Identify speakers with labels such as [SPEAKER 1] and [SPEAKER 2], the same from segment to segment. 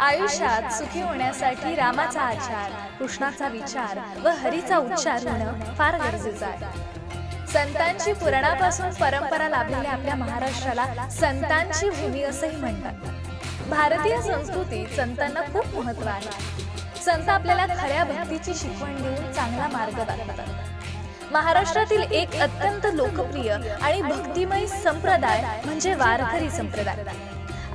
[SPEAKER 1] आयुष्यात सुखी होण्यासाठी रामाचा आचार कृष्णाचा विचार व हरीचा उच्चार होणं फार गरजेचं आहे. संतांची पुराणापासून परंपरा लाभलेल्या आपल्या महाराष्ट्राला संतांची भूमी असंही म्हणतात. भारतीय संस्कृतीत संतांना खूप महत्त्व आहे. संत आपल्याला खऱ्या भक्तीची शिकवण देऊन चांगला मार्ग दाखवतात. महाराष्ट्रातील एक अत्यंत लोकप्रिय आणि भक्तिमय संप्रदाय म्हणजे वारकरी संप्रदाय.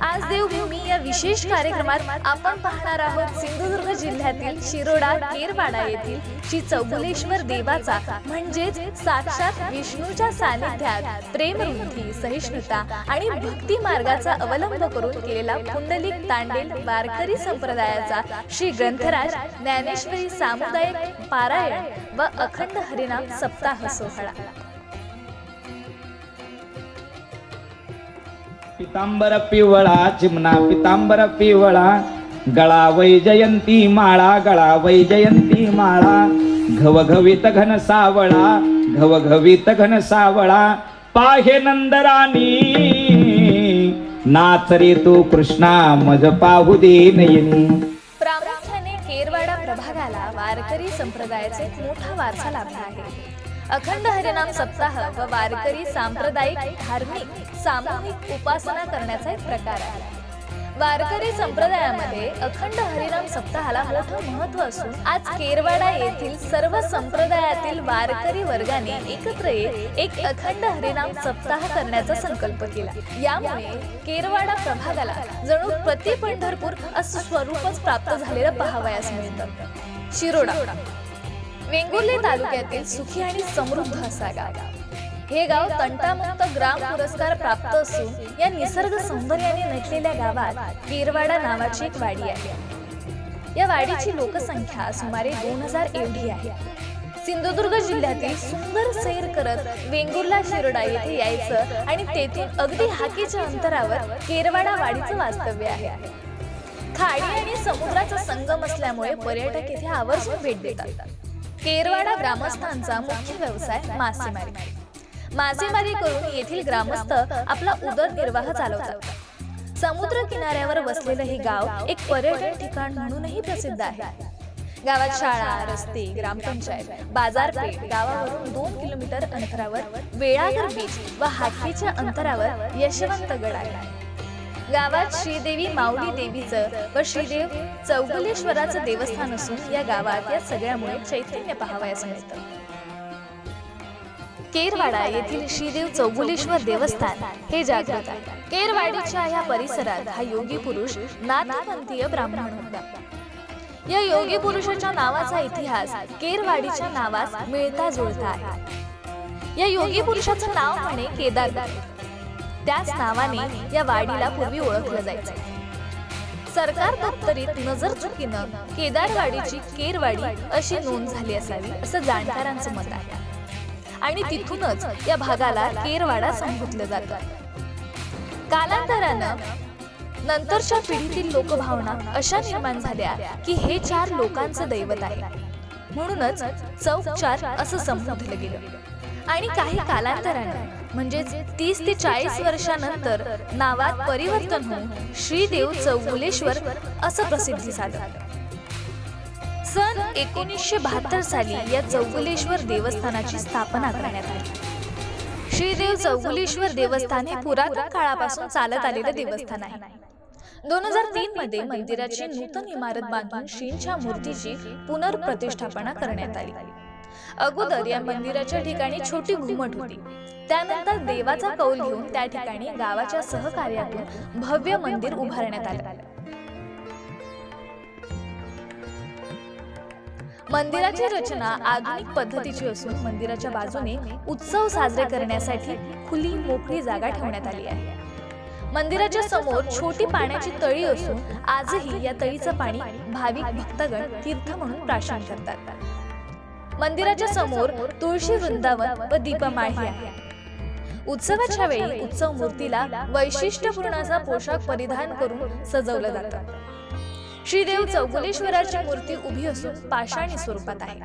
[SPEAKER 1] आज देवभूमी या विशेष कार्यक्रमात आपण पाहणार आहोत सिंधुदुर्ग जिल्ह्यातील शिरोडा केरवाडा येथील श्री चौगुलेश्वर देवाचा म्हणजेच साक्षात विष्णूच्या सानिध्यात प्रेमवृद्धी सहिष्णुता आणि भक्ती मार्गाचा अवलंब करून केलेला पुंडलिक तांडेल वारकरी संप्रदायाचा श्री ग्रंथराज ज्ञानेश्वरी सामुदायिक पारायण व अखंड हरिनाम सप्ताह सोहळा.
[SPEAKER 2] पितांबर पिवळा चिमणा पितांबर पिवळा. गळा वैजयंती माळा गळा वैजयंती माळा. घवघवीत घन सावळा घवघवीत घन सावळा. पाहे नंदराणी नाचरे तू कृष्णा मज पाहू दे नयनी.
[SPEAKER 1] प्रामुख्याने केरवाडा प्रभागाला वारकरी संप्रदायाचे मोठा वारसा लाभला आहे. अखंड हरिनाम सप्ताह व वारकरी सांप्रदायिक धार्मिक सामूहिक उपासना करण्याचा एक प्रकार आहे. वारकरी संप्रदायामध्ये अखंड हरिनाम सप्ताहाला मोठं महत्त्व असून आज केरवाडा येथील सर्व संप्रदायातील वारकरी वर्गाने एकत्र येत एक अखंड हरिनाम सप्ताह करण्याचा संकल्प केला. यामुळे केरवाडा प्रभागाला जणू प्रति पंढरपूर असं स्वरूपच प्राप्त झालेलं पाहावयास मिळतं. शिरोडा वेंगुर्ले तालुक्यातील सुखी आणि समृद्ध असा गाव. हे गाव तंटामुक्त ग्राम पुरस्कार प्राप्त असून या निसर्ग सौंदर्याने नटलेल्या गावात केरवाडा नावाची एक वाडी आहे. या वाडीची लोकसंख्या सुमारे दोन हजार एवढी आहे. सिंधुदुर्ग जिल्ह्यातील सुंदर सैर करत वेंगुर्ला शिरोडा येथे यायचं आणि तेथून अगदी हाकेच्या अंतरावर केरवाडा वाडीचं वास्तव्य आहे. खाडी आणि समुद्राचा संगम असल्यामुळे पर्यटक येथे आवर्जून भेट देतात. केरवाडा ग्रामस्थांचा मुख्य व्यवसाय मासेमारी. मासेमारी करून येथील ग्रामस्थ आपला उदरनिर्वाह चालवतात. समुद्र किनाऱ्यावर वसलेलं हे गाव एक पर्यटन ठिकाण म्हणूनही प्रसिद्ध आहे. गावात शाळा रस्ते ग्रामपंचायत बाजारपेठ गावावरून दोन किलोमीटर अंतरावर वेळागर बीच व हाकेच्या अंतरावर यशवंतगड आहे. गावात श्रीदेवी माऊली देवीचं व श्रीदेव चौगुलेश्वराचं देवस्थान असून या गावात या सगळ्यामुळे चैतन्य पाहावयास मिळतं. केरवाडा येथील श्रीदेव चौगुलेश्वर देवस्थान हे जागृत आहे. केरवाडीच्या या परिसरात हा योगी पुरुष नाथपंथीय ब्राह्मण होता. या योगी पुरुषाच्या नावाचा इतिहास केरवाडीच्या नावास मिळता जुळता आहे. या योगी पुरुषाचं नाव म्हणे केदारनाथ त्याच नावाने या वाडीला पूर्वी ओळखलं जायचं. सरकार दप्तरीत नजर चुकीनं केदारवाडीची केरवाडी अशी नोंद झाली असावी असं जाणकारांचं मत आहे. आणि तिथूनच या भागाला केरवाडा संबोधलं जातं. कालांतरानं नंतरच्या पिढीतील लोकभावना अशा निर्माण झाल्या की हे चार लोकांचं दैवत आहे. म्हणूनच चौक चार असं संबोधलं गेलं. आणि काही कालांतरानं म्हणजेच तीस ते चाळीस वर्षानंतर नावात परिवर्तन होऊन श्रीदेव चौगुलेश्वर असं प्रसिद्धी झालं. सन एकोणीसशे बहात्तर साली या चौगुलेश्वर देवस्थानाची स्थापना करण्यात आली. श्रीदेव चौगुलेश्वर देवस्थान हे पुरातन काळापासून चालत आलेलं देवस्थान आहे. दोन हजार तीन मध्ये मंदिराची नूतन इमारत बांधून श्रींच्या मूर्तीची पुनर्प्रतिष्ठापना करण्यात आली. अगोदर या मंदिराच्या ठिकाणी छोटी घुमट होती. त्यानंतर देवाचा कौल घेऊन त्या ठिकाणी गावाच्या सहकार्यातून भव्य मंदिर उभारण्यात आलं. मंदिराची रचना आधुनिक पद्धतीची असून मंदिराच्या बाजूने उत्सव साजरे करण्यासाठी खुली मोकळी जागा ठेवण्यात आली आहे. मंदिराच्या समोर छोटी पाण्याची तळी असून आजही या तळीचं पाणी भाविक भक्तगण तीर्थ म्हणून प्राशन करतात. मंदिराच्या समोर तुळशी वृंदावन व दीपमाळी आहे. उत्सवाच्या वेळी उत्सव मूर्तीला वैशिष्ट्यपूर्ण असा पोशाख परिधान करून सजवलं जातं. श्रीदेव चौगुलेश्वराची मूर्ती उभी असून पाषाणी स्वरूपात आहे.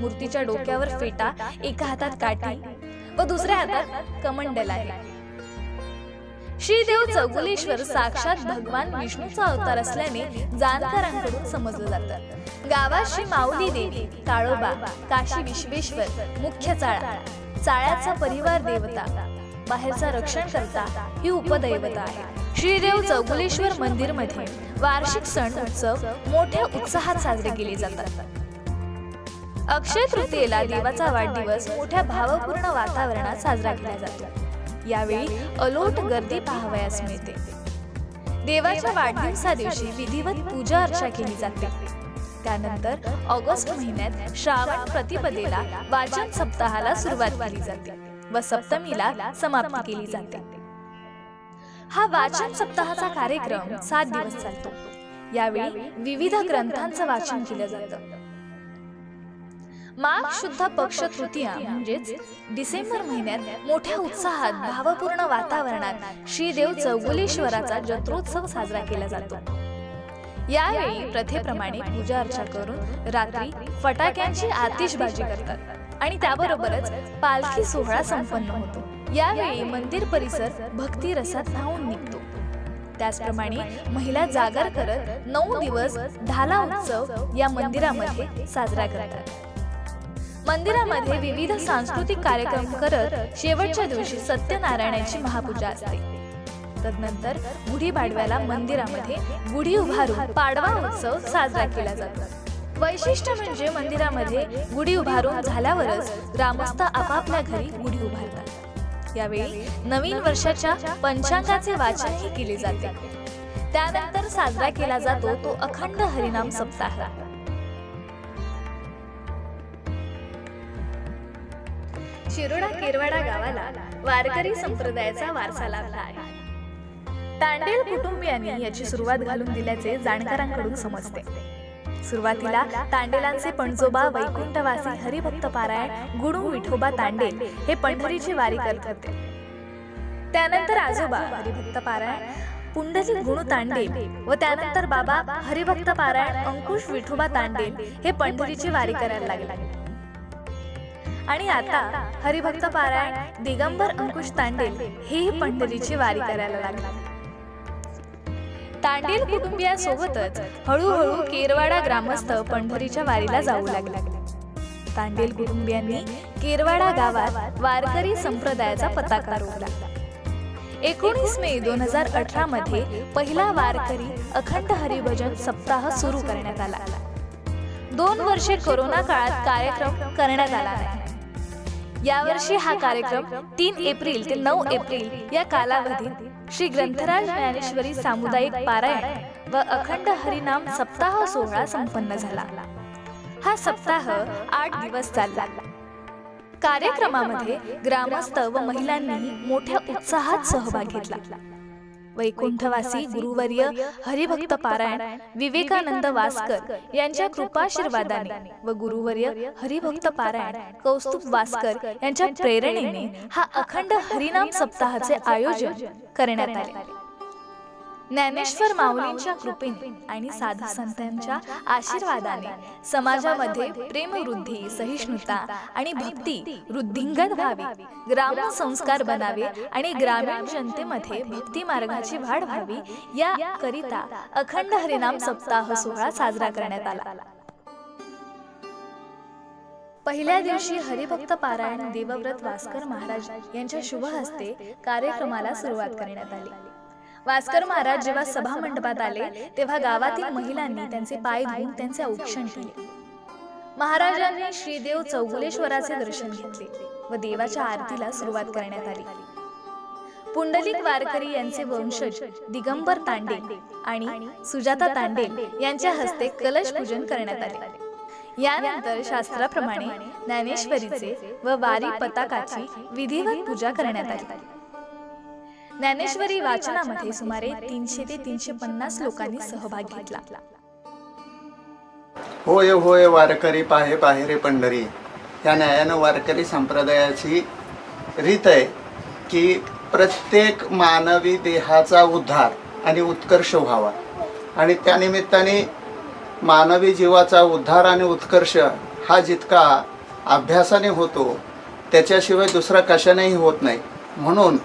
[SPEAKER 1] मूर्तीच्या डोक्यावर फेटा एका हातात काठी व दुसऱ्या हातात कमंडल आहे. श्रीदेव चौगुलेश्वर साक्षात भगवान विष्णूचा अवतार असल्याने जाणकारांकडून समजलं जातं. गावात श्री माऊली देवी काळोबा काशी विश्वेश्वर मुख्य चाळा चाळ्याचा परिवार देवता बाहेरचा रक्षण करता ही उपदैवता आहे. श्रीदेव चौगुलेश्वर मंदिरमध्ये वार्षिक सण उत्सव मोठ्या उत्साहात साजरे केले जातात. अक्षय तृतीयेला देवाचा वाढदिवस मोठ्या भावपूर्ण वातावरणात साजरा केला जातो. यावेळी अलोट गर्दी पाहावयास मिळते. देवाच्या वाढदिवसा दिवशी विधिवत पूजा अर्चा केली जाते. त्यानंतर ऑगस्ट महिन्यात श्रावण प्रतिपदेला वाचन सप्ताहाला सुरुवात केली जाते व सप्तमीला समाप्ती केली जाते. हा वाचन सप्ताहाचा कार्यक्रम सात दिवस चालतो. यावेळी विविध ग्रंथांचं वाचन केलं जातं. माघ शुद्ध पक्ष तृतीया म्हणजेच डिसेंबर महिन्यात मोठ्या उत्साहात भावपूर्ण वातावरणात श्रीदेव चौगुलेश्वराचा जत्रोत्सव साजरा केला जातो. यावेळी प्रथेप्रमाणे पूजा अर्चा करून रात्री फटाक्यांची आतिषबाजी करतात आणि त्याबरोबरच पालखी सोहळा संपन्न होतो. यावेळी मंदिर परिसर भक्ती रसात न्हावून निघतो. त्याचप्रमाणे महिला जागर करत नऊ दिवस ढाला उत्सव या मंदिरामध्ये साजरा करतात. मंदिरामध्ये विविध सांस्कृतिक कार्यक्रम करत शेवटच्या दिवशी सत्यनारायणाची महापूजा असते. तदनंतर गुढीपाडव्याला मंदिरामध्ये गुढी उभारून पाडवा उत्सव साजरा केला जातो. वैशिष्ट्य म्हणजे मंदिरामध्ये गुढी उभारून झाल्यावरच ग्रामस्थ आपापल्या घरी गुढी उभारतात. यावेळी नवीन वर्षाच्या पंचांगाचे वाचनही केले जाते. त्यानंतर साजरा केला जातो तो अखंड हरिनाम सप्ताह. शिरोडा किरवाडा गावाला वारकरी संप्रदायाचा वारसा लाभला आहे. तांडेल कुटुंबियांनी याची सुरुवात घालून दिल्याचे जाणकारांकडून समजते. सुरुवातीला तांडेलांचे पणजोबा वैकुंठवासी हरिभक्त पारायण गुणू विठोबा तांडेल हे पंढरीची वारी करत. होते त्यानंतर आजोबा हरिभक्त पारायण पुंडलिक गुणू तांडेल व त्यानंतर बाबा हरिभक्त पारायण अंकुश विठोबा तांडेल हे पंढरीची वारी करायला लागले. आणि आता हरिभक्त पारायण दिगंबर अंकुश तांडेल हेही पंढरीची वारी करायला लागला. तांडेल कुटुंबियासोबतच हळूहळू केरवाडा ग्रामस्थ पंढरीच्या वारीला जाऊ लागले. तांडेल कुटुंबियांनी केरवाडा गावात वारकरी संप्रदायाचा पताका रोवला एकोणीस मे दोन हजार अठरा मध्ये पहिला वारकरी अखंड हरिभजन सप्ताह सुरू करण्यात आला. दोन वर्षे कोरोना काळात कार्यक्रम करण्यात आला नाही. यावर्षी हा कार्यक्रम तीन एप्रिल ते नऊ एप्रिल या कालावधीत श्री ग्रंथराज ज्ञानेश्वरी सामुदायिक पारायण व अखंड हरिनाम सप्ताह सोहळा संपन्न झाला. हा सप्ताह आठ दिवस चालला. कार्यक्रमामध्ये ग्रामस्थ व महिलांनी मोठ्या उत्साहात सहभाग घेतला. वैकुंठवासी गुरुवर्य हरिभक्त पारायण विवेकानंद वासकर यांच्या कृपाशीर्वादाने व गुरुवर्य हरिभक्त पारायण कौस्तुभ वासकर यांच्या प्रेरणेने हा अखंड हरिनाम सप्ताहाचे आयोजन करण्यात आले. ज्ञानेश्वर माऊलींच्या कृपेने आणि साधू संतांच्या आशीर्वादाने समाजामध्ये प्रेमवृद्धी सहिष्णुता आणि भक्ती वृद्धिंगत व्हावी ग्राम संस्कार बनावे आणि ग्रामीण जनतेमध्ये भक्ती मार्गाची वाढ व्हावी या करिता अखंड हरिनाम सप्ताह सोहळा साजरा करण्यात आला. पहिल्या दिवशी हरिभक्त पारायण देवव्रत वास्कर महाराज यांच्या शुभ हस्ते कार्यक्रमाला सुरुवात करण्यात आली. वास्कर महाराज जेव्हा सभा मंडपात आले तेव्हा गावातील महिलांनी त्यांचे पाय धुवून त्यांचे औक्षण केले. महाराजांनी श्रीदेव चौगुलेश्वराचे दर्शन घेतले व देवाच्या आरतीला सुरुवात करण्यात आली. पुंडलिक वारकरी यांचे वंशज दिगंबर तांडे आणि सुजाता तांडे यांच्या हस्ते कलश पूजन करण्यात आले. यानंतर शास्त्राप्रमाणे ज्ञानेश्वरीचे व वारी पताकाची विधिवत पूजा करण्यात आली. ज्ञानेश्वरी वाचनामध्ये सुमारे तीनशे ते तीनशे पन्नास लोकांनी सहभाग घेतला.
[SPEAKER 3] होय होय वारकरी पाहे पाहे रे पंढरी. ह्या न्यायानं वारकरी संप्रदायाची रीत आहे की प्रत्येक मानवी देहाचा उद्धार आणि उत्कर्ष व्हावा. आणि त्यानिमित्ताने मानवी जीवाचा उद्धार आणि उत्कर्ष हा जितका अभ्यासाने होतो त्याच्याशिवाय दुसरा कशानेही होत नाही. म्हणून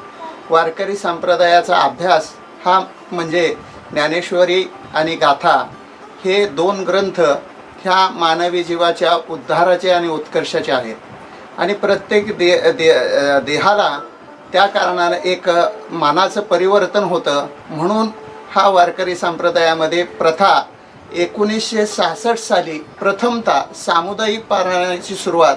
[SPEAKER 3] वारकरी संप्रदायाचा अभ्यास हा म्हणजे ज्ञानेश्वरी आणि गाथा हे दोन ग्रंथ ह्या मानवी जीवाच्या उद्धाराचे आणि उत्कर्षाचे आहेत. आणि प्रत्येक दे दे देहाला त्या कारणानं एक मानाचं परिवर्तन होतं. म्हणून हा वारकरी संप्रदायामध्ये प्रथा एकोणीसशे सहासष्ट साली प्रथमतः सामुदायिक पारायणाची सुरुवात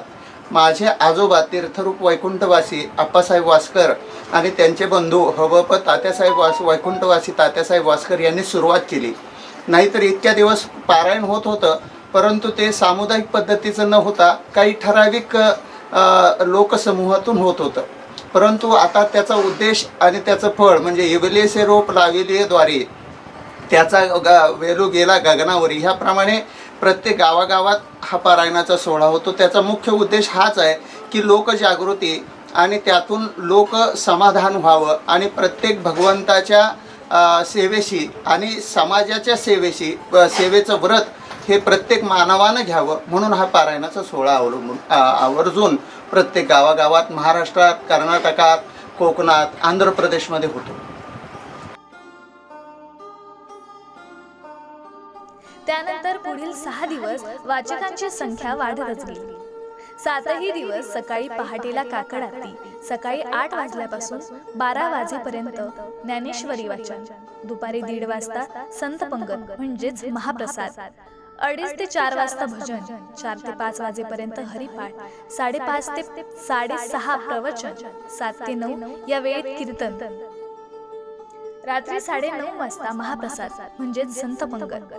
[SPEAKER 3] माझे आजोबा तीर्थरूप वैकुंठवासी आप्पासाहेब वासकर आणि त्यांचे बंधू हवप तात्यासाहेब वास वैकुंठवासी तात्यासाहेब वासकर यांनी सुरुवात केली. नाहीतर इतक्या दिवस पारायण होत होतं परंतु ते सामुदायिक पद्धतीचं न होता काही ठराविक लोकसमूहातून होत होतं. परंतु आता त्याचा उद्देश आणि त्याचं फळ म्हणजे इवलेसे रोप लाविलेद्वारे त्याचा गा वेलू गेला गगनावरी. ह्याप्रमाणे प्रत्येक गावागावात हा पारायणाचा सोहळा होतो. त्याचा मुख्य उद्देश हाच आहे की लोकजागृती आणि त्यातून लोक समाधान व्हावं आणि प्रत्येक भगवंताच्या सेवेशी आणि समाजाच्या सेवेशी सेवेचं व्रत हे प्रत्येक मानवानं घ्यावं म्हणून हा पारायणाचा सोहळा अवलंबून आवर्जून प्रत्येक गावागावात महाराष्ट्रात कर्नाटकात कोकणात आंध्र प्रदेशमध्ये होतो.
[SPEAKER 1] त्यानंतर पुढील सहा दिवस वाचकांची संख्या वाढतच गेली. सातही दिवस सकाळी पहाटेला काकड आरती सकाळी आठ वाजल्यापासून बारा वाजेपर्यंत ज्ञानेश्वरी वाचन दुपारी दीड वाजता संत पंगत म्हणजेच महाप्रसाद. अडीच ते चार वाजता भजन चार ते पाच वाजेपर्यंत हरिपाठ साडेपाच ते साडेसहा प्रवचन सात ते नऊ या वेळेत कीर्तन. रात्री साडे नऊ वाजता महाप्रसाद म्हणजेच संत पंगत.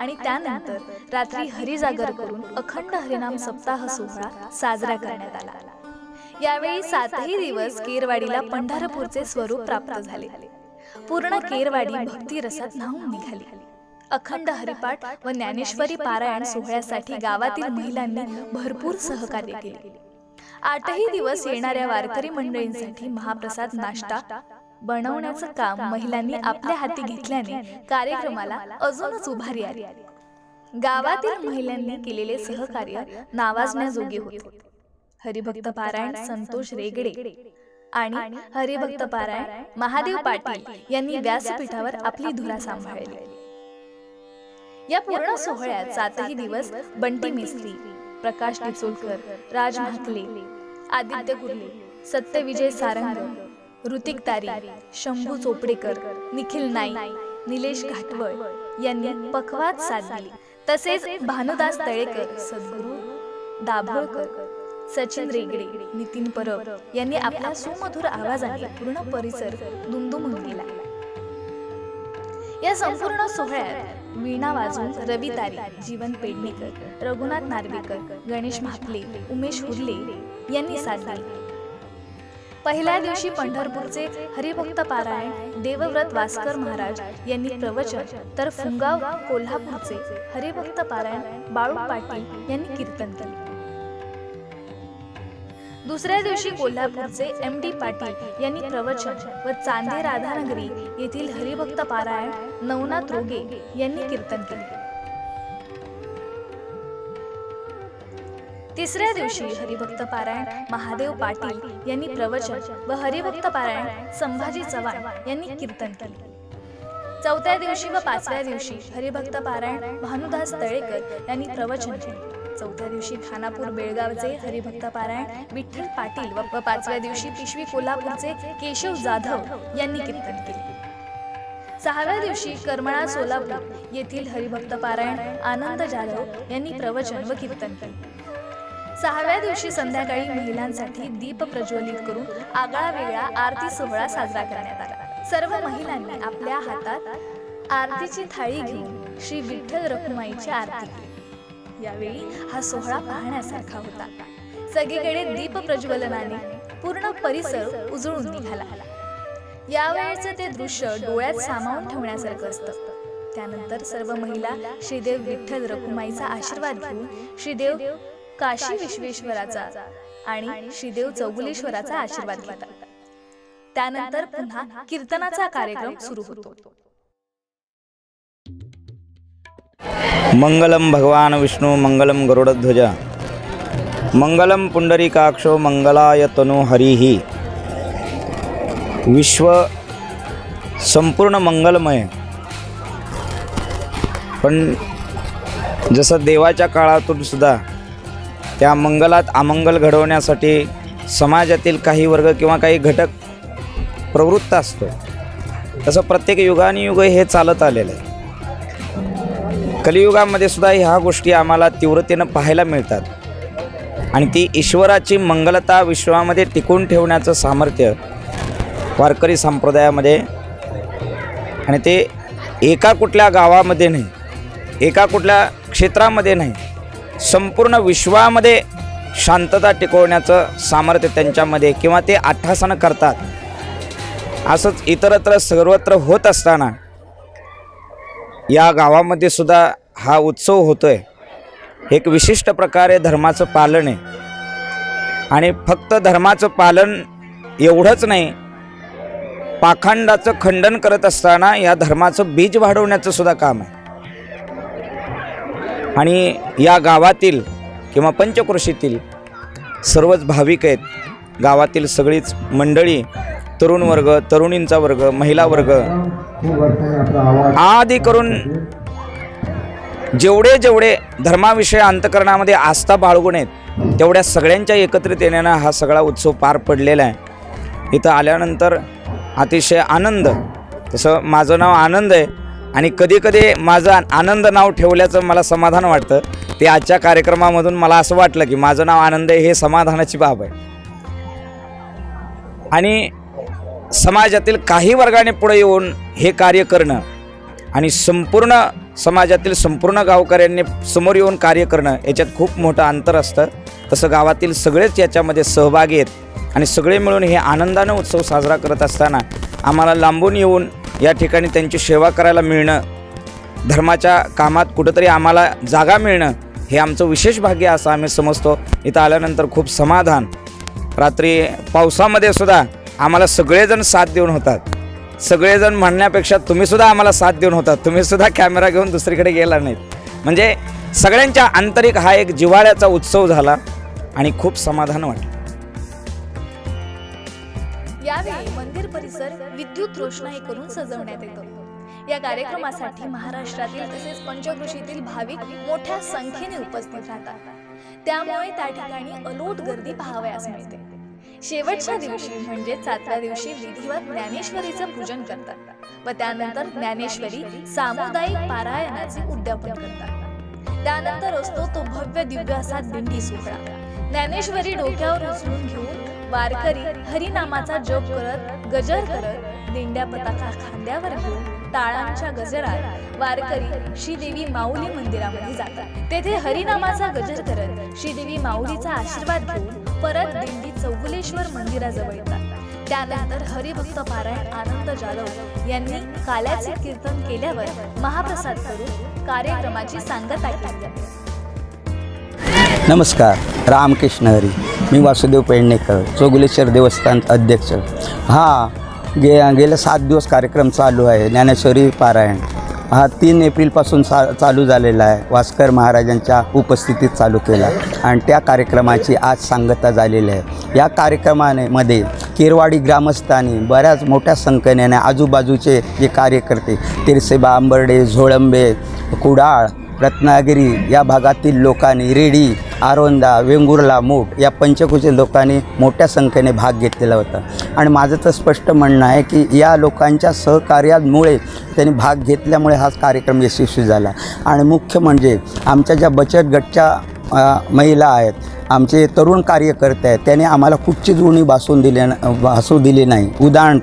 [SPEAKER 1] आणि त्यानंतर रात्री हरिजागर करून अखंड हरिनाम सप्ताह सोहळा साजरा करण्यात आला. यावेळी सातही दिवस केरवाडीला पंढरपूरचे स्वरूप प्राप्त झाले. पूर्ण केरवाडी भक्ती रसात न्हावून निघाली. अखंड हरिपाठ व ज्ञानेश्वरी पारायण सोहळ्यासाठी गावातील महिलांनी भरपूर सहकार्य केले. आठही दिवस येणाऱ्या वारकरी मंडळींसाठी महाप्रसाद नाश्ता बनवण्याचं काम महिलांनी आपल्या हाती घेतल्याने कार्यक्रमाला अजूनच उभारी आली. गावातील महिलांनी केलेले सहकार्य नावाजण्याजोगे होते. हरिभक्त पारायण संतोष रेगडे आणि हरिभक्त पारायण महादेव पाटील यांनी व्यासपीठावर आपली धुरा सांभाळली. या पूर्ण सोहळ्यात सातही दिवस बंटी मिस्त्री प्रकाश डिचोलकर राज म्हाकले आदित्य गुरले सत्यविजय सारंग ऋतिक तारी शंभू चोपडेकर निखिल नाईक निलेश घाटवळ यांनी पखवाद साथ दिली तसेच भानुदास तळेकर सद्गुरू दाभोळकर सचिन रेगडे नितीन परब यांनी आपल्या सुमधुर आवाजाने पूर्ण परिसर दुमदुमून गेला या संपूर्ण सोहळ्यात वीणा वाजून रवी तारी जीवन पेडणेकर रघुनाथ नार्वेकर गणेश म्हापले उमेश हुर्ले यांनी साथ दिली पहिल्या दिवशी पंढरपूरचे हरिभक्त पारायण देवव्रत वासकर महाराज यांनी प्रवचन तर फुंगाव कोल्हापूरचे हरिभक्त पारायण बाळू पाटील यांनी कीर्तन केले. दुसऱ्या दिवशी कोल्हापूरचे एम डी पाटील यांनी प्रवचन व चांदे राधानगरी येथील हरिभक्त पारायण नवनाथ रोगे यांनी कीर्तन केले. तिसऱ्या दिवशी हरिभक्त पारायण महादेव पाटील यांनी प्रवचन व हरिभक्त पारायण संभाजी चव्हाण यांनी कीर्तन केले. चौथ्या दिवशी व पाचव्या दिवशी हरिभक्त पारायण भानुदास तळेकर यांनी प्रवचन केले. चौथ्या दिवशी खानापूर बेळगावचे हरिभक्त पारायण विठ्ठल पाटील व पाचव्या दिवशी पिशवी कोल्हापूरचे केशव जाधव यांनी कीर्तन केले. सहाव्या दिवशी करमळा सोलापूर येथील हरिभक्त पारायण आनंद जाधव यांनी प्रवचन व कीर्तन केले. सहाव्या दिवशी संध्याकाळी महिलांसाठी दीप प्रज्वलित करून आगळा वेगळा आरती सोहळा साजरा करण्यात आला. सर्व महिलांनी आपल्या हातात आरतीची थाळी घेऊन श्री विठ्ठल रखुमाईची आरती केली. यावेळी हा सोहळा पाहण्यासारखा होता. सगळीकडे दीप प्रज्वलनाने पूर्ण परिसर उजळून निघाला. यावेळेचं ते दृश्य डोळ्यात सामावून ठेवण्यासारखं असतं. त्यानंतर सर्व महिला श्रीदेव विठ्ठल रखुमाईचा आशीर्वाद घेऊन श्रीदेव काशी विश्वेश्वराचा आणि श्रीदेव चौगुलेश्वराचा आशीर्वाद घेतात. त्यानंतर पुन्हा कीर्तनाचा कार्यक्रम सुरू होतो.
[SPEAKER 4] मंगलम भगवान विष्णू मंगलम गरुडध्वज। मंगलम पुंडरीकाक्षो मंगलाय तनु हरिही विश्व संपूर्ण मंगलमय। पण जसं देवाच्या काळातून सुद्धा त्या मंगलात अमंगल घडवण्यासाठी समाजातील काही वर्ग किंवा काही घटक प्रवृत्त असतो. तसं प्रत्येक युगानुयुग हे चालत आलेलं आहे. कलियुगामध्ये सुद्धा ह्या गोष्टी आम्हाला तीव्रतेनं पाहायला मिळतात. आणि ती ईश्वराची मंगलता विश्वामध्ये टिकून ठेवण्याचं सामर्थ्य वारकरी संप्रदायामध्ये आणि ते एका कुठल्या गावामध्ये नाही एका कुठल्या क्षेत्रामध्ये नाही संपूर्ण विश्वामध्ये शांतता टिकवण्याचं सामर्थ्य त्यांच्यामध्ये किंवा ते आठासनं करतात. असंच इतरत्र सर्वत्र होत असताना या गावामध्ये सुद्धा हा उत्सव होतो आहे एक विशिष्ट प्रकारे धर्माचं पालन आहे. आणि फक्त धर्माचं पालन एवढंच नाही पाखंडाचं खंडन करत असताना या धर्माचं बीज वाढवण्याचं सुद्धा काम आहे. आणि या गावातील किंवा पंचकृषीतील सर्वच भाविक आहेत. गावातील सगळीच मंडळी तरुण वर्ग तरुणींचा वर्ग महिला वर्ग आदी करून जेवढे जेवढे धर्माविषयी अंतकरणामध्ये आस्था बाळगून आहेत तेवढ्या सगळ्यांच्या एकत्रित येण्यानं हा सगळा उत्सव पार पडलेला आहे. इथं आल्यानंतर अतिशय आनंद तसं माझं नाव आनंद आहे. आणि कधी कधी माझं आनंद नाव ठेवल्याचं मला समाधान वाटतं. ते आजच्या कार्यक्रमामधून मला असं वाटलं की माझं नाव आनंद आहे हे समाधानाची बाब आहे. आणि समाजातील काही वर्गाने पुढे येऊन हे कार्य करणं आणि संपूर्ण समाजातील संपूर्ण गावकऱ्यांनी समोर येऊन कार्य करणं याच्यात खूप मोठं अंतर असतं. तसं गावातील सगळेच याच्यामध्ये सहभागी आहेत आणि सगळे मिळून हे आनंदानं उत्सव साजरा करत असताना आम्हाला लांबून येऊन या ठिकाणी त्यांची सेवा करायला मिळणं धर्माच्या कामात कुठंतरी आम्हाला जागा मिळणं हे आमचं विशेष भाग्य असं आम्ही समजतो. इथं आल्यानंतर खूप समाधान. रात्री पावसामध्ये सुद्धा आम्हाला सगळेजण साथ देऊन होतात. सगळेजण म्हणण्यापेक्षा तुम्हीसुद्धा आम्हाला साथ देऊन होतात. तुम्हीसुद्धा कॅमेरा घेऊन दुसरीकडे गेला नाहीत. म्हणजे सगळ्यांच्या आंतरिक हा एक जिव्हाळ्याचा उत्सव झाला आणि खूप समाधान वाटलं.
[SPEAKER 1] परिसर विद्युत रोषणाई करून सजवण्यात येतो. या कार्यक्रमासाठी महाराष्ट्रातील तसेच पंचकृषीतील भाविक मोठ्या संख्येने उपस्थित राहतात. त्यामुळे त्या ठिकाणी अलोट गर्दी पाहावयास मिळते. शेवटच्या दिवशी म्हणजे सातव्या दिवशी विधिवत ज्ञानेश्वरीचं पूजन करतात व त्यानंतर ज्ञानेश्वरी सामुदायिक पारायणाचे उद्यापन करतात. त्यानंतर असतो तो भव्य दिव्य असा दिंडी सोहळा. ज्ञानेश्वरी डोक्यावर उचलून घेऊन वारकरी हरिनामाचा जप करत गजर करत दिंड्या पताका खांद्यावर घेऊन टाळांच्या गजरात वारकरी श्रीदेवी माऊली मंदिरामध्ये जातात. तेथे हरिनामाचा गजर करत श्रीदेवी माऊलीचा आशीर्वाद घेऊन परत दिंडी चौगुलेश्वर मंदिराजवळ येतात. त्यानंतर हरिभक्त पारायण आनंद जाधव यांनी काल्याचे कीर्तन केल्यावर महाप्रसाद करून कार्यक्रमाची सांगता केली. जाते
[SPEAKER 5] नमस्कार रामकृष्ण हरी. मी वासुदेव पेडणेकर चोगुलेश्वर देवस्थान अध्यक्ष. हा गे गेल्या सात दिवस कार्यक्रम चालू आहे ज्ञानेश्वरी पारायण. हा तीन एप्रिलपासून चा चालू झालेला आहे वास्कर महाराजांच्या उपस्थितीत चालू केला. आणि त्या कार्यक्रमाची आज सांगता झालेली आहे. या कार्यक्रमाने मध्ये केरवाडी ग्रामस्थांनी बऱ्याच मोठ्या संख्येने आजूबाजूचे जे कार्यकर्ते तिरसेबा आंबर्डे झोळंबे कुडाळ रत्नागिरी या भागातील लोकांनी रेडी आरोंदा वेंगुर्ला मोठ या पंचकुची लोकांनी मोठ्या संख्येने भाग घेतलेला होता. आणि माझं तर स्पष्ट म्हणणं आहे की या लोकांच्या सहकार्यामुळे त्यांनी भाग घेतल्यामुळे हा कार्यक्रम यशस्वी झाला. आणि मुख्य म्हणजे आमच्या ज्या बचत गटच्या महिला आहेत आमचे तरुण कार्यकर्ते आहेत त्याने आम्हाला कुठचीच उणी भासून दिले भासू दिली नाही. उदाहरण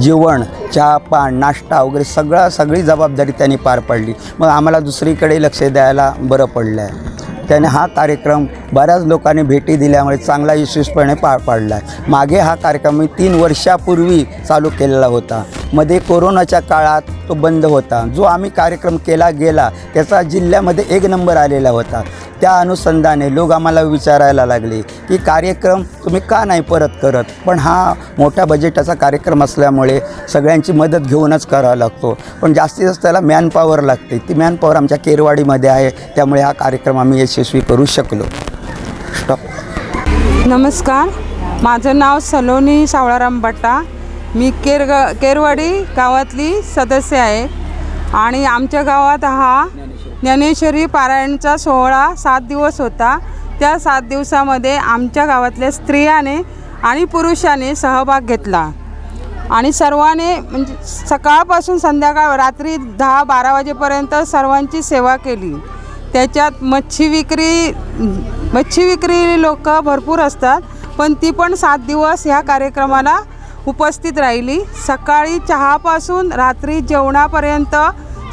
[SPEAKER 5] जेवण चहा पान नाश्ता वगैरे सगळा सगळी जबाबदारी त्यांनी पार पाडली. मग आम्हाला दुसरीकडे लक्ष द्यायला बरं पडलं आहे त्याने हा कार्यक्रम बऱ्याच लोकांनी भेटी दिल्यामुळे चांगला यशस्वीपणे पार पाडला. आहे मागे हा कार्यक्रम मी तीन वर्षापूर्वी चालू केलेला होता. मध्ये कोरोनाच्या काळात तो बंद होता. जो आम्ही कार्यक्रम केला गेला त्याचा जिल्ह्यामध्ये एक नंबर आलेला होता. त्या अनुषंगाने लोक आम्हाला विचारायला लागले की कार्यक्रम तुम्ही का नाही परत करत? पण हा मोठ्या बजेटाचा कार्यक्रम असल्यामुळे सगळ्यांची मदत घेऊनच करावा लागतो. पण जास्तीत जास्त त्याला मॅनपॉवर लागते. ती मॅनपॉवर आमच्या केरवाडीमध्ये आहे. त्यामुळे हा कार्यक्रम आम्ही यशस्वी करू शकलो. स्टॉप
[SPEAKER 6] नमस्कार. माझं नाव सलोनी सावळाराम भट्टा मी केर केरवाडी गावातली सदस्य आहे. आणि आमच्या गावात हा ज्ञानेश्वरी पारायणचा सोहळा सात दिवस होता. त्या सात दिवसामध्ये आमच्या गावातल्या स्त्रियाने आणि पुरुषाने सहभाग घेतला. आणि सर्वांनी म्हणजे सकाळपासून संध्याकाळ रात्री दहा बारा वाजेपर्यंत सर्वांची सेवा केली. त्याच्यात मच्छी विक्री मच्छी विक्री लोक भरपूर असतात पण ती पण सात दिवस ह्या कार्यक्रमाला उपस्थित राहिली. सकाळी चहापासून रात्री जेवणापर्यंत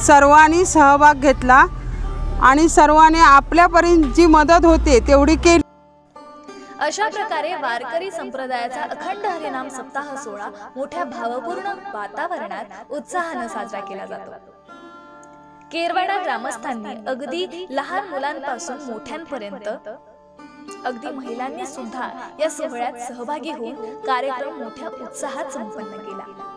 [SPEAKER 6] सर्वांनी सहभाग घेतला आणि सर्वांनी आपल्यापर्यंत जी मदत होते तेवढी केली.
[SPEAKER 1] अशा प्रकारे वारकरी संप्रदायाचा अखंड हरिनाम सप्ताह सोहळा मोठ्या भावपूर्ण वातावरणात उत्साहानं साजरा केला जातो. केरवाडा ग्रामस्थांनी अगदी लहान मुलांपासून मोठ्यांपर्यंत अगदी महिलांनी सुद्धा या सोहळ्यात सहभागी होऊन कार्यक्रम मोठ्या उत्साहात संपन्न केला.